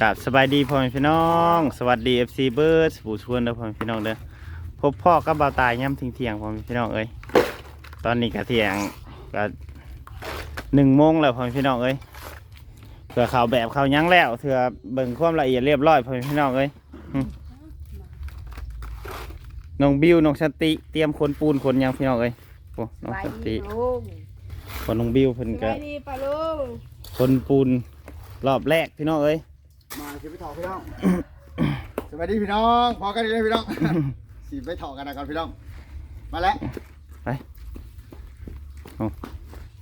กับสบายดีพ่อแม่พี่น้อง สวัสดี FC เบิร์ดผู้ชวนเด้อพ่อแม่พี่น้องเด้อพบพ่อกับบ่าวตายย่ำทิ้งเที่ยงๆพ่อแม่พี่น้องเอ้ยตอนนี้กะเที่ยงก็หนึ่งโมงแล้วพ่อแม่พี่น้องเอ้ยเถื่อข่าวแบบข่าวหยั้งแล้วเถื่อเบิ่งความละเอียดเรียบร้อยพ่อแม่พี่น้องเอ้ยหึน้องบิวน้องชันติเตรียมคนปูนคนหยังพี่น้องเอ้ยโอ้น้องไปชันดีติลุงคนน้องบิวเพิ่นสก็บายดีป่ะลุงคนปูนรอบแรกพี่น้องเอ้ย มาสิไปถอพี่น้อง สวัสดีพี่น้องพอกันดีเลยพี่น้อง สิไปถอกันนะก่อนพี่น้อง มาแล้วไป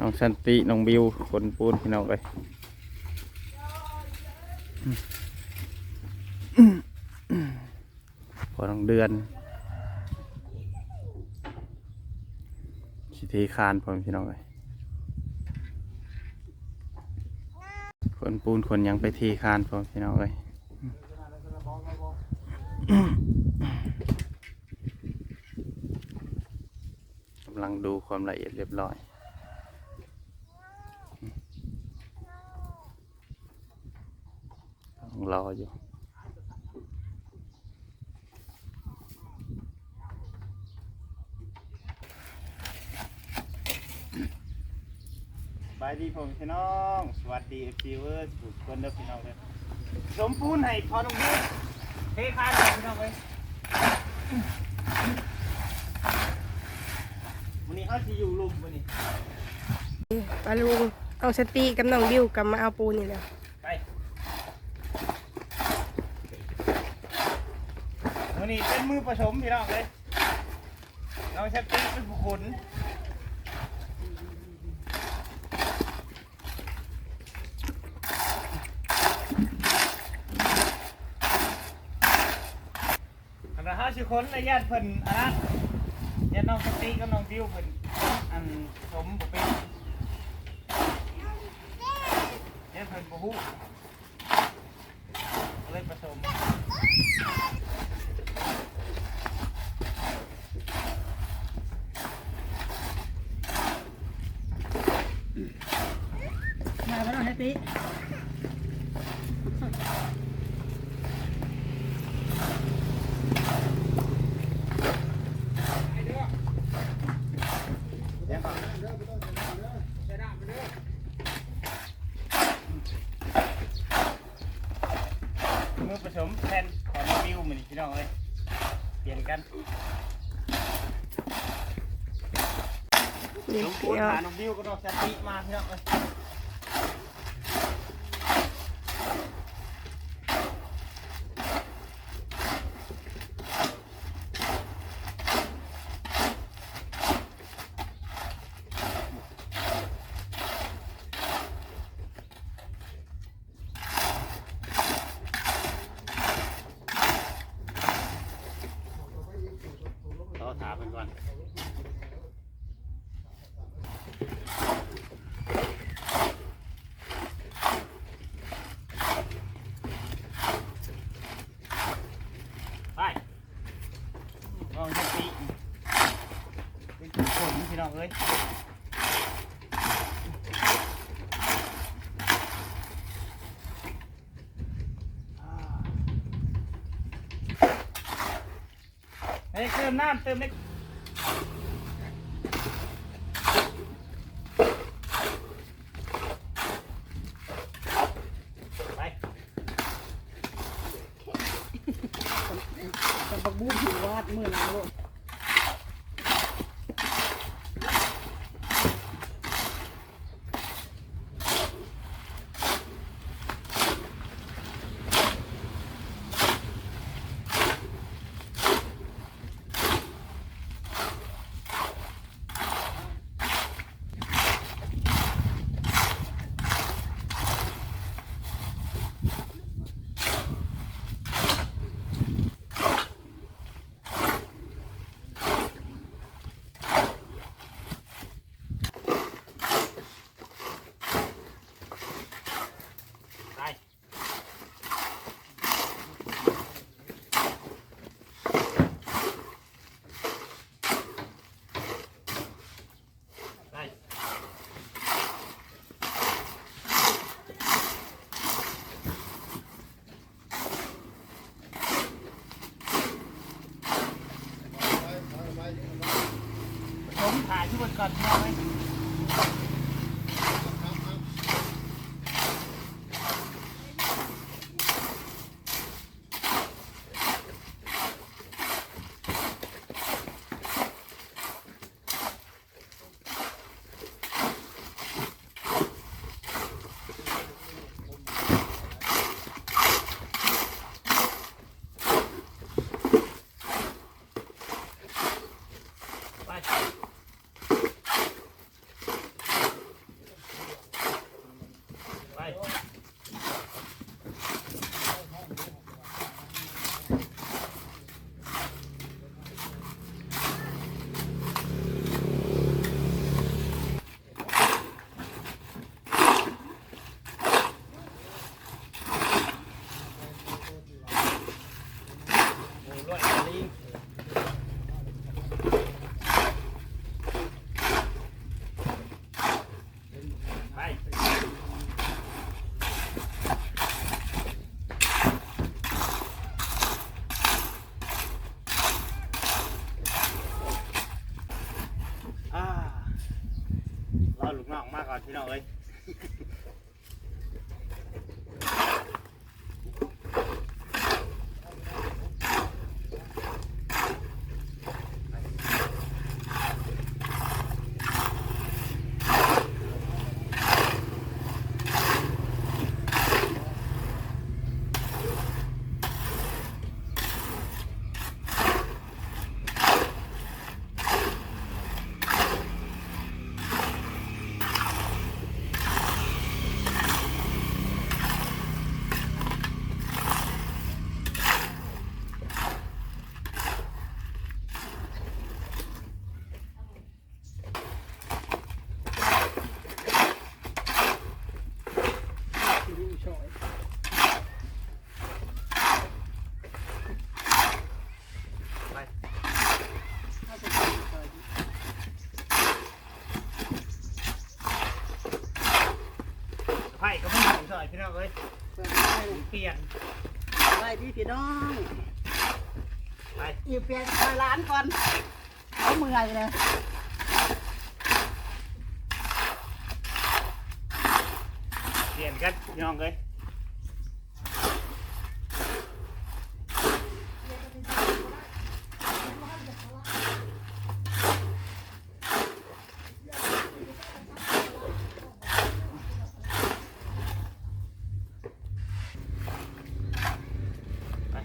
น้องชันติน้องบิวคนปูนพี่น้องเอ้ยพอน้องเดือนสิทีคานพอพี่น้องเอ้ย คนปูนคนยังไปทีคานพอพี่น้องเลยกำลังดูความละเอียดเรียบร้อยต้องรออยู่ บายดีผมพี่น้อง สวัสดีเอฟซีเวอร์ทุกคนเด้อพี่น้องเลยสมปูนให้พอตรงนี้เทคานเลยพี่น้องเลยวันนี้เขาจะอยู่ลุมวันนี้ป่ะลุงเอาสติกับน้องบิวกลับมาเอาปูนนี่แหละไปวันนี้เป็นมือผสมพี่น้องเลยเราใช้ปีเป็นผู้ขนอันละห้า สิคนระยะเพิ่นอันนั้นญาติน้องสตีกับน้องบิวเพิ่นอันสมบ่เป็นญาติเพิ่นบ่ฮู้เลยผสมมาป่ะน้องสติ มือผสมแทนของน้องบิวมันพี่น้องเลยเปลี่ยน กันเดี๋ยน้วองปูนเดี๋ยวหาน้องบิวก็น้องสติมาพี่น้องเลย ถามมันก่อน ไปลองจะตีเป็นคนพี่น้องเอ้ย เติมน้ำเติมเล็ก พี่น้องเอ้ย ไผ่ก็ไม่ถึงเท่าไหร่พี่น้ องเอ้ยเปลี่ยนไปพี่พี่น้องไปอีเปลี่ยนคอยร้านก่อนเขาเมื่อยเลยเปลี่ยนกันพี่น้องเอ้ยไป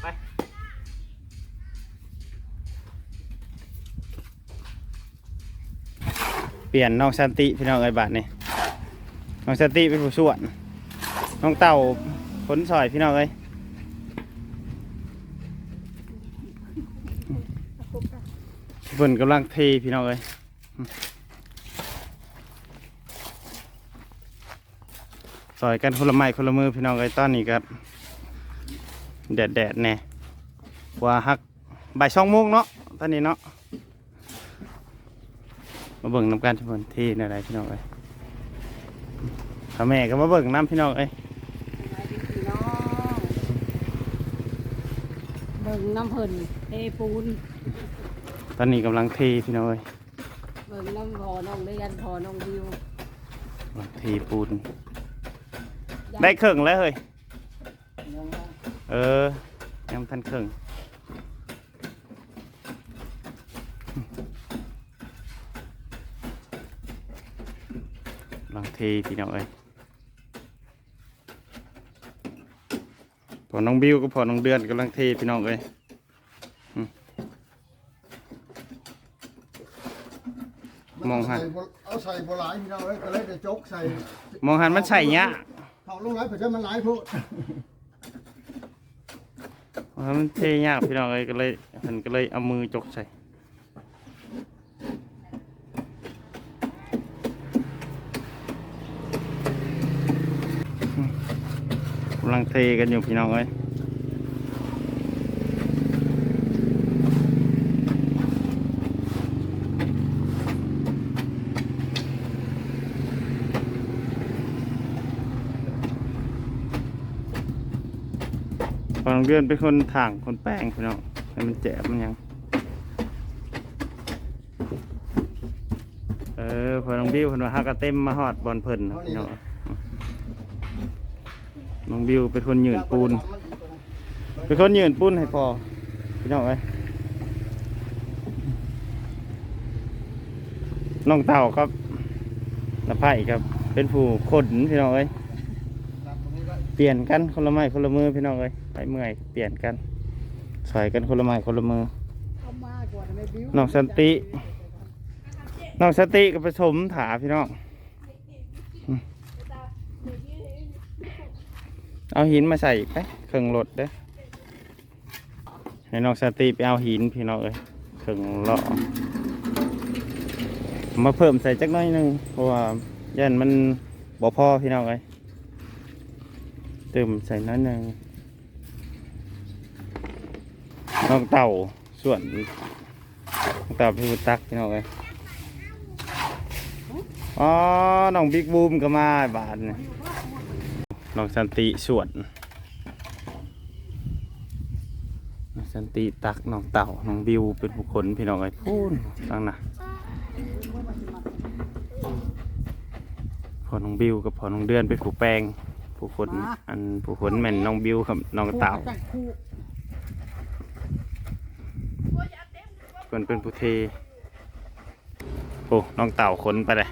ไปเปลี่ยนน้องสันติพี่น้องเอ้ยบาทนี่น้องสันติเป็นผู้ส่วน น้องเต่าผลซอยพี่น้องเอ้ยเพิ่นกำลังเทพี่น้องเอ้ยซอยกันคนละไม้คนละมือพี่น้องเอ้ยตอนนี้ก็แดดแดดแน่ว่าฮักบ่ายสองโมงเนาะตอนนี้เนาะ มาเบิ่งน้ำกันทุกคนที่ในไรพี่น้องเอ้ยพ่อแม่ก็มาเบิ่งน้ำพี่น้องเอ้ยไปพี่พี่น้องเบิ่งน้ำเพิ่นเทปูนตอนนี้กำลังเทพี่น้องเอ้ยเบิ่งน้ำพอน้องเลียนพอน้องวิวกำลังเทปูน ได้เครื่องแล้วเฮ้ยเออยังบ่ทันเครื่องกำลัง เทพี่น้องเอ้ยพอน้องบิวก็พอน้องเดือนกำลังเทพี่น้องเอ้ยมองหันเอาใส่บัวหลายพี่น้องเอ้ยก็เลยได้จกใส่มองหันมันใช่เนี้ยเขาลงหลายเผื่อมันหลายพูดมองหันมันเทยากพี่น้องเอ้ยก็เลยมันก็เลยเอามือจกใส่ำลังเทกันอยู่พี่น้องเอ้ยพอน้องเดือนเป็นคนถ่างคนแป้งพี่น้องให้มันแจบมันยัง เออพอน้องบิวเพิ่นว่าฮักกะเต็มมาฮอดบอลเพิ่นพี่น้อง น้องบิวเป็นคนยืนปูน เป็นคนยืนปูนให้พอพี่น้องเอ้ยน้องเต่าครับน้าไผ่ครับ เป็นผู้ขนพี่น้องเอ้ยเปลี่ยนกันคนละไม้คนละมือพี่น้องเอ้ยไปเมื่อยเปลี่ยนกันสอยกันคนละไม้คนละมือน้องสันติน้องสันติกับผสมถาพี่น้องอืม เอาหินมาใส่ไปเครื่องรถเด้อให้น้องสติไปเอาหินพี่น้องเอ้ยเครื่องเลาะมาเพิ่มใส่จักน้อยหนึงเพราะว่ายันมันบ่พอพี่น้องเอ้ยเติมใส่น้อยหนึงน้องเต่าส่วนตอบพี่บุตักพี่น้องเลยอ๋อน้องบิ๊กบูมก็มาบาทนี่ น้องสันติสวนน้องสันติตักน้องเต่าน้องบิวเป็นผู้คนพี่น้องไอ้พูนตั้งนะพอน้องบิวกับพอน้องเดือนเป็นผู้แปลงผู้คนอันผู้คนแม่นน้องบิวกับน้องเต่าจังคู่เพิ่นเป็นผู้เทโอ้น้องเต่าขนไปเลย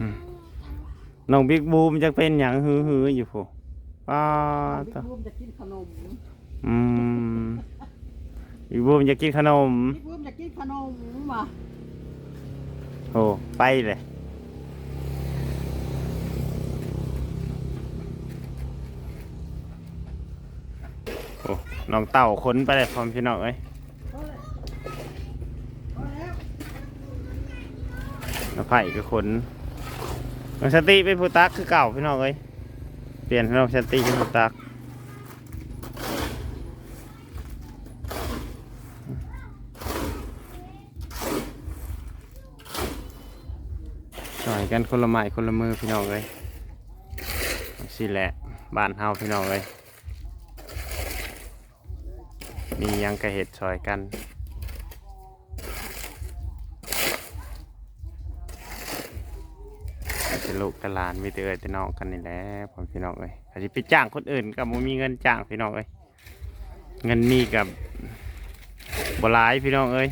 อืม น้องบิ๊กบูมจะเป็นอย่างฮือฮือๆอยู่ผู้ป้าบิ๊ตะกบูมจะกินขนมอืมบิ๊กบูมจะกินขนมบิ๊กบูมจะกินขนมว่ะโอ้ไปเลยโอ้น้องเต่าขนไปเลยพร้อมพี่น้องเอ้ยแล้วไผ่ก็ขน น้องสติเป็นผู้ตักคือเก่าพี่น้องเอ้ยเปลี่ยนน้องสติเป็นผู้ตักช่วยกันคนละไม้คนละมือพี่น้องเอ้ยสิแหละบ้านเฮาพี่น้องเอ้ยมียังกระเห็ดช่วยกัน เป็น ลูกกับหลานมีแต่เอ่ยแต่น้องกันนี่แหละผมพี่น้องเอ้ยอาจจะไปจ้างคนอื่นกับมมีเงินจ้างพี่น้องเอ้ยเงินมีกับบหลายพี่น้องเอ้ย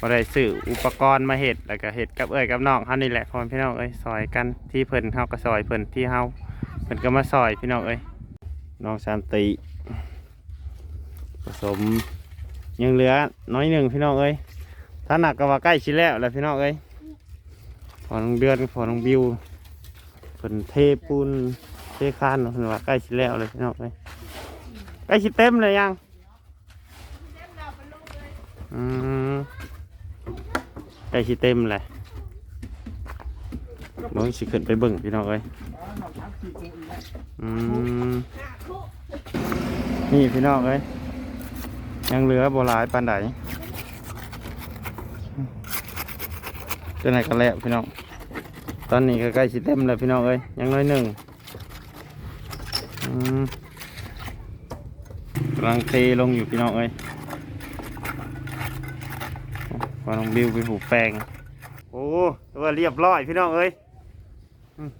บ่ได้ซื้ออุปกรณ์มาเห็ดแล้วก็เห็ดกับเอ้ยกับน้องเฮานี่แหละพ่อพี่น้องเอ้ยซอยกันที่เพิ่นเฮาก็ซอยเพิ่นที่เฮาเพิ่นก็มาซอยพี่น้องเอ้ยน้องสามติผสมยังเหลือน้อยหนึ่งพี่น้องเอ้ยถ้าหนักก็ว่าใกล้ชิแล้วแหละพี่น้องเอ้ย พอน้องเดือนพอน้องบิวเพิ่นเทปูนเทคานเพิ่นว่าใกล้สิแล้วเลยพี่น้องเอ้ยใกล้สิเต็มเลยยังอืมใกล้สิเต็มเลยน้องสิขึ้นไปเบิ่งพี่น้องเอ้ยอืมนี่พี่น้องเอ้ยยังเหลือบ่หลายปานใด จะไหนกันแล้วพี่น้อง ตอนนี้ก็ใกล้สิเต็มแล้วพี่น้องเอ้ยยังน้อยหนึ่งอืมกำลังเทลงอยู่พี่น้องเอ้ยว่าน้องบิวไปผูกแปลงโอ้ตัวเรียบร้อยพี่น้องเอ้ยอืม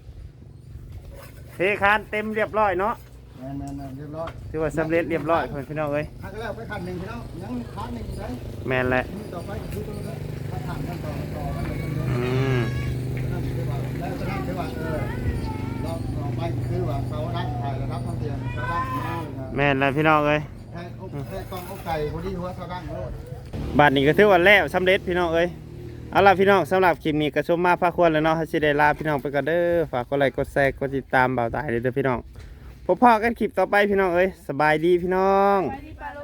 เทคานเต็มเรียบร้อยเนาะแม่นแม่นแม่นเรียบร้อยถือว่าสำเร็จเรียบร้อยพี่น้องเอ้ยหักแล้วไปขันหนึ่งพี่น้องยังขันหนึ่งอยู่เลยแมนแหละนี่ต่อไปก็คือตัวนี้ถ้าถามกันต่อต่อกันเลยกันเลยอื แมนแล้วพี่น้องเอ้ยแค่อกแค่กองอกไก่พอดีหัวเขาดังโลด บัตรนี้ก็ถือว่าแล้วสำเร็จพี่น้องเอ้ยเอาล่ะพี่น้องสำหรับคลิปนี้ก็ชมมาพาควรแล้วเนาะให้สิได้ลาพี่น้องไปกันเด้อฝากกดไลค์กดแชร์กดติดตามเบาตายเด้อพี่น้องพบพ่อกันคลิปต่อไปพี่น้องเอ้ยสบายดีพี่น้อง ไปดีปลาลุ